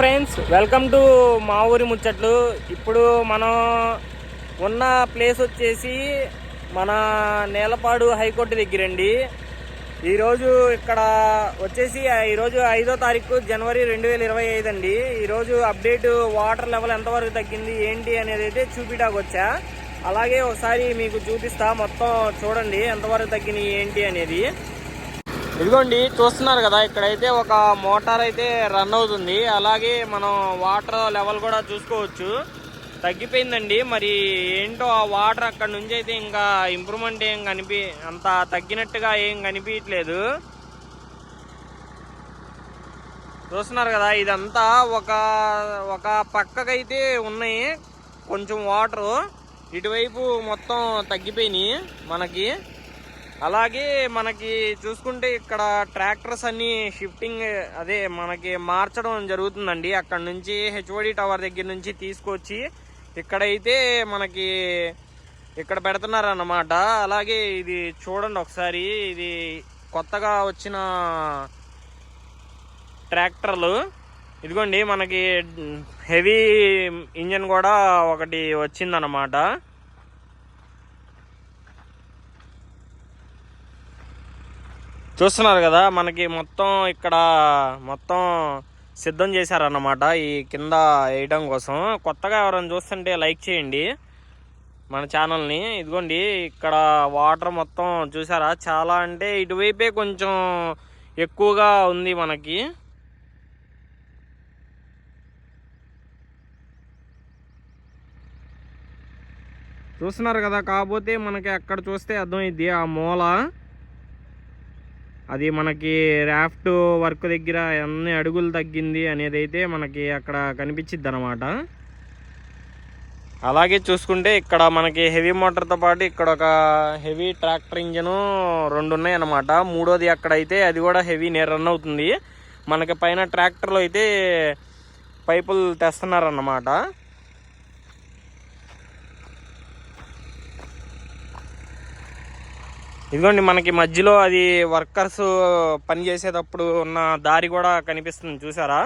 Friends welcome to మా ఊరి ముచ్చట్లు. ఇప్పుడు మనం ఉన్న ప్లేస్ వచ్చేసి మన నేలపాడు హైకోర్టు దగ్గరండి. ఈరోజు ఇక్కడ వచ్చేసి ఈరోజు ఐదో తారీఖు జనవరి రెండు వేల ఇరవై ఐదు అండి. ఈరోజు అప్డేట్ వాటర్ లెవెల్ ఎంతవరకు తగ్గింది ఏంటి అనేది అయితే చూపిటాకు వచ్చా. అలాగే ఒకసారి మీకు చూపిస్తా మొత్తం చూడండి ఎంతవరకు తగ్గినాయి ఏంటి అనేది. ఇదిగోండి చూస్తున్నారు కదా ఇక్కడైతే ఒక మోటార్ అయితే రన్ అవుతుంది. అలాగే మనం వాటర్ లెవెల్ కూడా చూసుకోవచ్చు. తగ్గిపోయిందండి మరి ఏంటో ఆ వాటర్ అక్కడ నుంచి అయితే ఇంకా ఇంప్రూవ్మెంట్ ఏం కనిపి అంత తగ్గినట్టుగా ఏం కనిపించట్లేదు. చూస్తున్నారు కదా ఇదంతా ఒక ఒక పక్కకైతే ఉన్నాయి. కొంచెం వాటరు ఇటువైపు మొత్తం తగ్గిపోయినాయి మనకి. అలాగే మనకి చూసుకుంటే ఇక్కడ ట్రాక్టర్స్ అన్ని షిఫ్టింగ్ అదే మనకి మార్చడం జరుగుతుందండి. అక్కడ నుంచి హెచ్ఓడి టవర్ దగ్గర నుంచి తీసుకొచ్చి ఇక్కడైతే మనకి ఇక్కడ పెడుతున్నారన్నమాట. అలాగే ఇది చూడండి ఒకసారి ఇది కొత్తగా వచ్చిన ట్రాక్టర్లు. ఇదిగోండి మనకి హెవీ ఇంజన్ కూడా ఒకటి వచ్చిందన్నమాట. చూస్తున్నారు కదా మనకి మొత్తం ఇక్కడ మొత్తం సిద్ధం చేశారన్నమాట ఈ కింద వేయడం కోసం. కొత్తగా ఎవరైనా చూస్తుంటే లైక్ చేయండి మన ఛానల్ని. ఇదిగోండి ఇక్కడ వాటర్ మొత్తం చూసారా? చాలా అంటే ఇటువైపే కొంచెం ఎక్కువగా ఉంది మనకి. చూస్తున్నారు కదా కాకపోతే మనకి అక్కడ చూస్తే అర్థమైంది ఆ మూల. అది మనకి రాఫ్ట్ వర్క్ దగ్గర ఎన్ని అడుగులు తగ్గింది అనేది అయితే మనకి అక్కడ కనిపించిద్ది అనమాట అలాగే చూసుకుంటే ఇక్కడ మనకి హెవీ మోటార్తో పాటు ఇక్కడ ఒక హెవీ ట్రాక్టర్ ఇంజను రెండు ఉన్నాయి అన్నమాట మూడోది అక్కడైతే అది కూడా హెవీ నే రన్ అవుతుంది. మనకి పైన ట్రాక్టర్లో అయితే పైపులు తెస్తున్నారన్నమాట. ఇదిగోండి మనకి మధ్యలో అది వర్కర్స్ పని చేసేటప్పుడు ఉన్న దారి కూడా కనిపిస్తుంది చూసారా?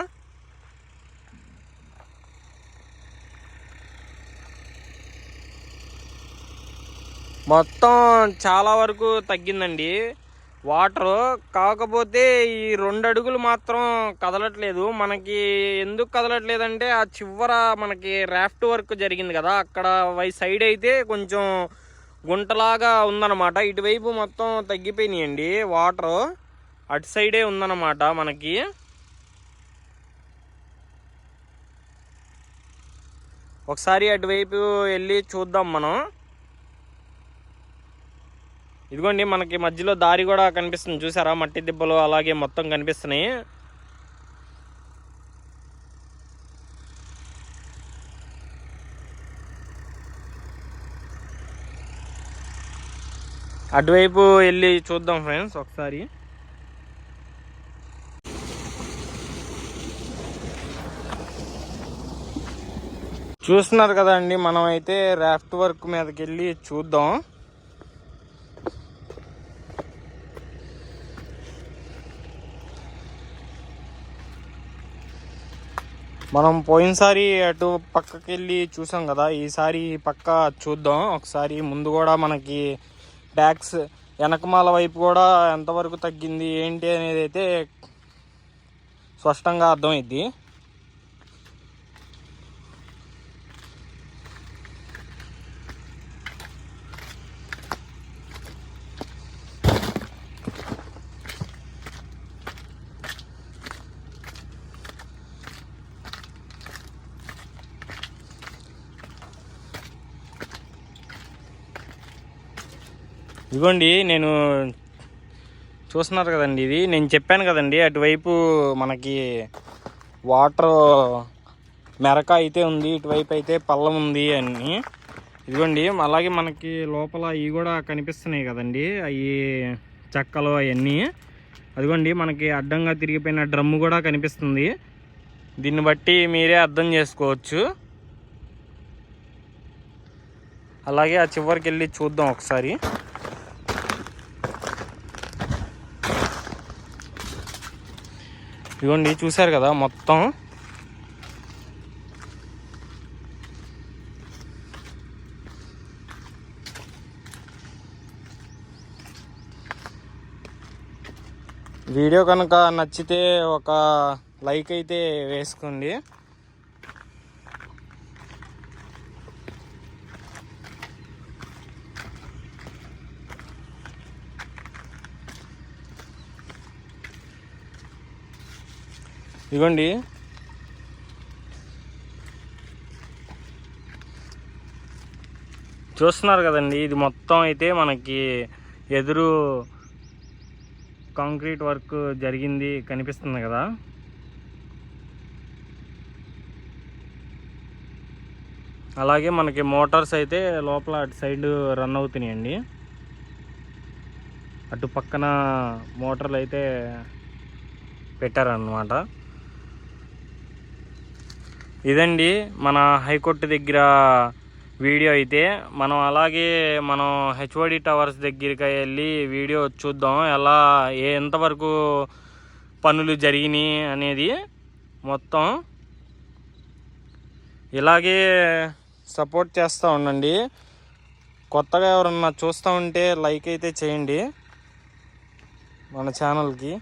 మొత్తం చాలా వరకు తగ్గిందండి. వాటరు కాకపోతే ఈ రెండు అడుగులు మాత్రం కదలట్లేదు. మనకి ఎందుకు కదలట్లేదంటే ఆ చివర మనకి రాఫ్ట్ వర్క్ జరిగింది కదా అక్కడ వై సైడ్ అయితే కొంచెం గుంటలాగా ఉందన్నమాట. ఇటువైపు మొత్తం తగ్గిపోయినాయండి. వాటర్ అటు సైడే ఉందన్నమాట మనకి. ఒకసారి అటువైపు వెళ్ళి చూద్దాం మనం. ఇదిగోండి మనకి మధ్యలో దారి కూడా కనిపిస్తుంది. చూసారా? మట్టి దిబ్బలు అలాగే మొత్తం కనిపిస్తున్నాయి. అటువైపు వెళ్ళి చూద్దాం ఫ్రెండ్స్ ఒకసారి. చూస్తున్నారు కదండి మనం అయితే రాఫ్ట్ వర్క్ మీదకి వెళ్ళి చూద్దాం. మనం పోయినసారి అటు పక్కకి వెళ్ళి చూసాం కదా ఈసారి పక్క చూద్దాం. ఒకసారి ముందు కూడా మనకి ట్యాక్స్ వెనకమాల వైపు కూడా ఎంతవరకు తగ్గింది ఏంటి అనేది అయితే స్పష్టంగా అర్థమైద్ది. ఇదిగోండి నేను చూస్తున్నారు కదండి ఇది. నేను చెప్పాను కదండి అటువైపు మనకి వాటర్ మెరక అయితే ఉంది ఇటువైపు అయితే పల్లం ఉంది అని. ఇదిగోండి అలాగే మనకి లోపల ఇవి కూడా కనిపిస్తున్నాయి కదండి అవి చెక్కలు అవన్నీ. అదిగోండి మనకి అడ్డంగా తిరిగిపోయిన డ్రమ్ము కూడా కనిపిస్తుంది. దీన్ని బట్టి మీరే అర్థం చేసుకోవచ్చు. అలాగే ఆ చివరికి వెళ్ళి చూద్దాం ఒకసారి. ఇవ్వండి చూసారు కదా మొత్తం. వీడియో కనుక నచ్చితే ఒక లైక్ అయితే వేసుకోండి. ఇదిగోండి చూస్తున్నారు కదండి ఇది మొత్తం అయితే మనకి ఎదురు కాంక్రీట్ వర్క్ జరిగింది కనిపిస్తుంది కదా. అలాగే మనకి మోటార్స్ అయితే లోపల అటు సైడ్ రన్ అవుతున్నాయండి. అటు పక్కన మోటార్లు అయితే పెట్టారన్నమాట. ఇదండి మన హైకోర్టు దగ్గర వీడియో అయితే. మనం అలాగే మనం హెచ్ఓడి టవర్స్ దగ్గరికి వెళ్ళి వీడియో చూద్దాం. ఎలా ఏ ఎంతవరకు పనులు జరిగినాయి అనేది మొత్తం ఇలాగే సపోర్ట్ చేస్తూ ఉండండి. కొత్తగా ఎవరన్నా చూస్తూ ఉంటే లైక్ అయితే చేయండి మన ఛానల్కి.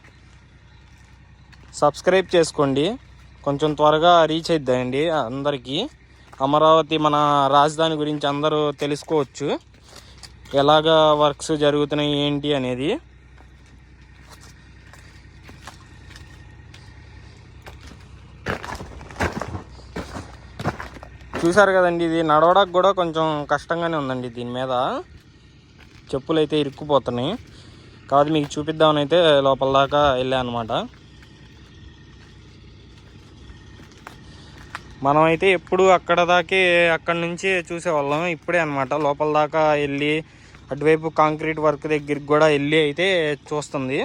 సబ్స్క్రైబ్ చేసుకోండి. కొంచెం త్వరగా రీచ్ అయిద్దామండి అందరికీ. అమరావతి మన రాజధాని గురించి అందరూ తెలుసుకోవచ్చు. ఎలాగ వర్క్స్ జరుగుతున్నాయి ఏంటి అనేది. చూసారు కదండి ఇది నడవడానికి కూడా కొంచెం కష్టంగానే ఉందండి దీని మీద. చెప్పులు అయితే ఇరుక్కుపోతున్నాయి. కాదు మీకు చూపిద్దామని అయితే లోపల దాకా వెళ్ళా అనమాట మనం అయితే ఎప్పుడు అక్కడ దాకే అక్కడ నుంచి చూసేవాళ్ళం. ఇప్పుడే అనమాట లోపల దాకా వెళ్ళి అటువైపు కాంక్రీట్ వర్క్ దగ్గరికి కూడా వెళ్ళి అయితే చూస్తుంది.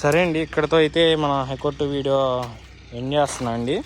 సరే అండి ఇక్కడతో అయితే మన హైకోర్టు వీడియో ఎండ్ చేస్తున్నా అండి